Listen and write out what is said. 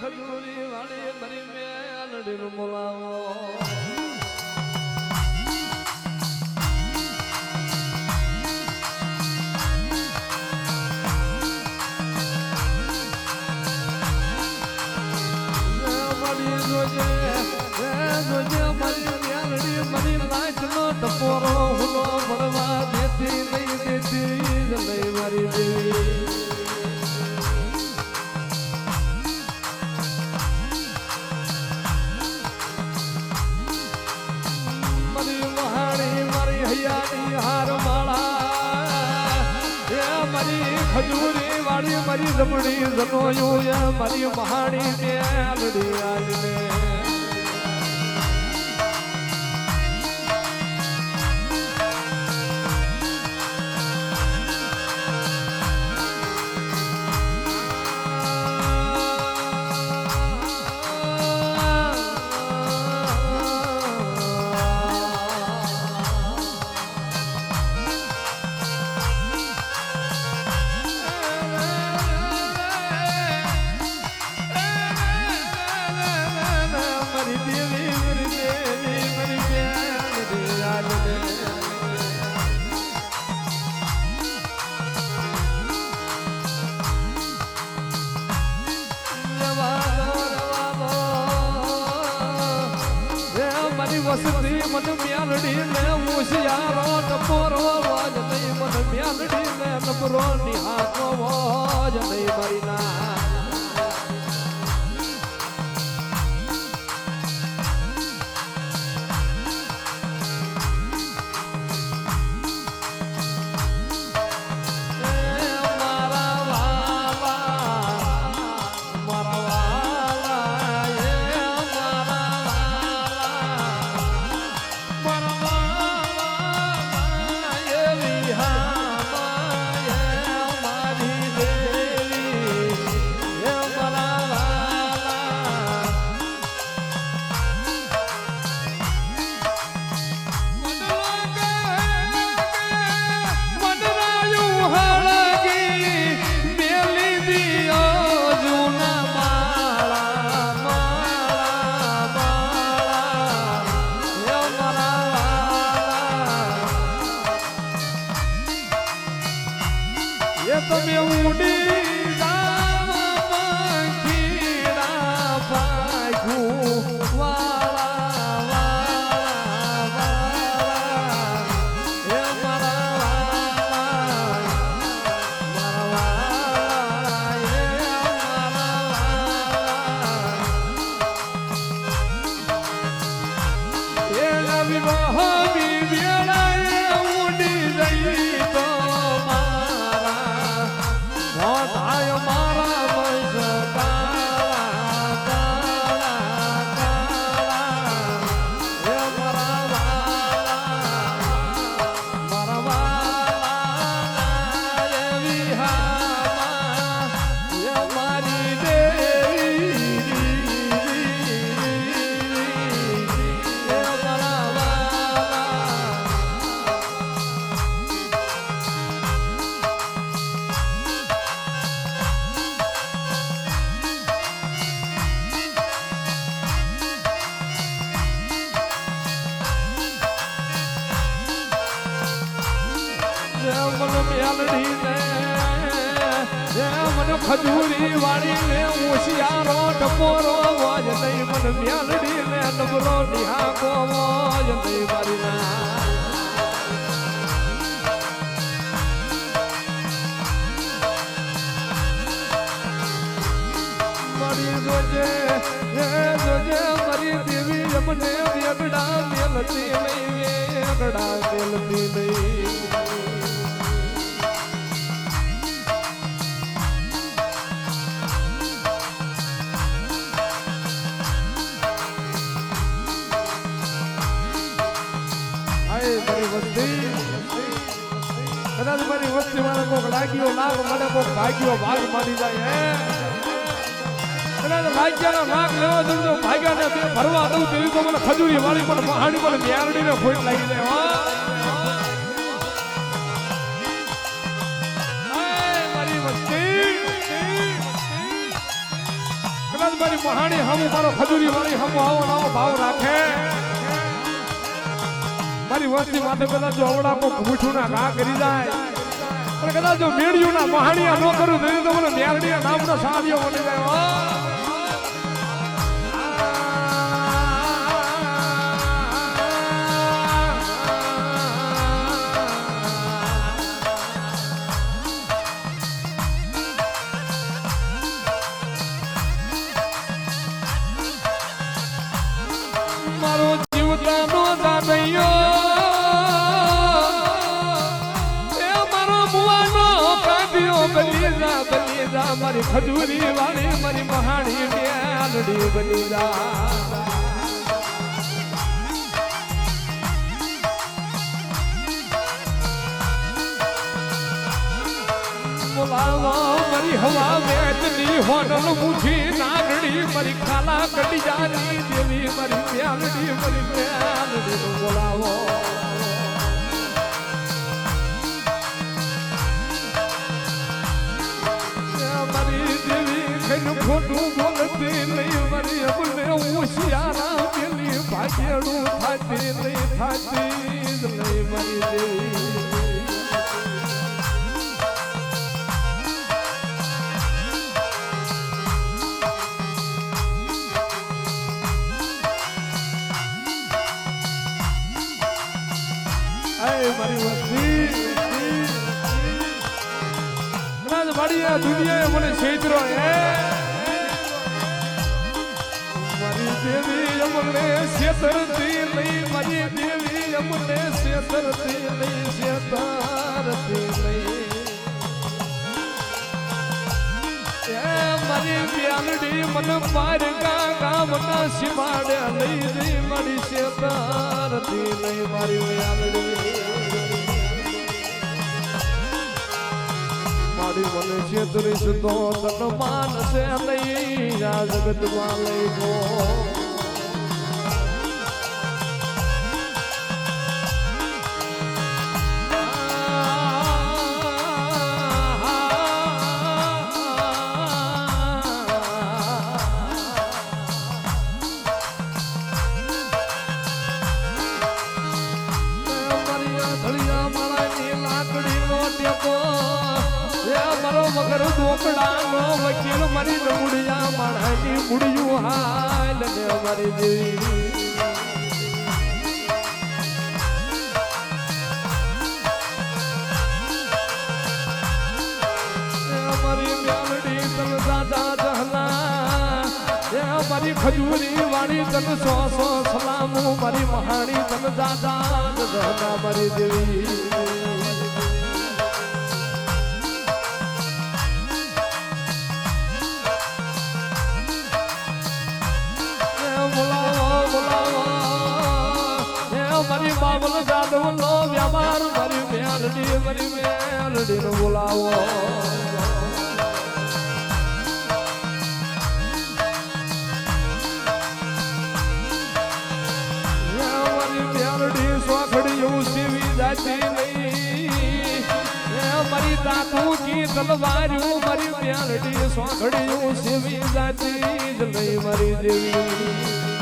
ખજૂરી વાળી ભરી બોલાવો મેલડી દેતી જ મારી દેવી ખજૂરી વાળી મારી જમણી જનોયું મારી મહાણી ને આલડી. મારી મને મ્યાલડી ને મુશિયારો ટપોરો વાજ નહીં, મને મ્યાલડી ને નબરો નિહાતો વાજ નહીં, મારી વિવાહ વિવેળાએ મેલડી ને મને ખજૂરી વાળી ને હોશિયારો ટપોરો વાજ નહીં મને મેલડી ને નબરો નિહાકો વાજ નહીં મારી ના જોજે હે જોજે મારી દેવી અમને વેગડા મેલતી નહીં વેગડા મેલતી નહીં મારી વસ્તી કદાચ મારી વસ્તી મને કોક લાગ્યો લાગ મને કોક ભાગ્યો ભાગ મારી જાય કદાચ ભાગ્યનો નાક લેવો દઉં તો ભાગ્યાને બે ભરવા દઉં તો એવી તો મને ખજૂરી વાળી પણ મહાણી મને મ્યારડીને ખોટ લાગી જાય મારી મારી મહાણી હમ, મારો ખજૂરી વાળી ભાવ રાખે. મારી વસ્તી માટે પેલા જો અવડા કોક ભૂઠું ના ઘા કરી જાય. પણ કદાચ જો મેળ્યું ના મહાણિયા ન કરું, તો મને ન્યારડીયા નામનો સાડિયો બની જાય. કાઢ્યો બલીજા બલીજા મારી ખજૂરી વાળી, મારી મહાણી બલીજા બોલાવો મારી હવા વેચની હોટલ મુઠી નાગડી, મારી ખાલા કડિયાની દેવી મારી મ્યાલડી મારી મ્યાલડી બોલાવો. મારી દેવી કઈ ખોટું બોલતી નહીં. મારી અમને હોશિયારા પેલી ભાગ્યડું થાતી, નહીં થાતી નહીં મારી મારી આ દુનિયાએ મને છેતરો, હે? મારી દેવી અમને છેતરતી નહીં, મારી દેવી અમને છેતરતી નહીં છેતરતી નહીં. મારી બ્યાલડી મને પાર ગામના સીમાડે લઈ જઈ, મારી બ્યાલડી મારી મને છેતરી સુધો તન માનસે નહીં. આ જગતમાં લઈ ગો. મગર ઢોકળાનો વકીલ મારી મુડિયા માણાની મુડિયું હાલ ને મારી દેવી. મારી મ્યાલડી તન દાદા જહલા. એ મારી ખજૂરી વાળી તન સો સો સલામુ. મારી મહાણી તન દાદા મારી દેવી. મારી બાબલ જાદવ નો વ્યવહાર મારી મેલડી મારી મેલડી નો બોલાવો. મારી તાતુ કી તલવાર્યું મારી મેલડી સોખડીયું સીવી જાતી જ નહીં, મારી દેવી.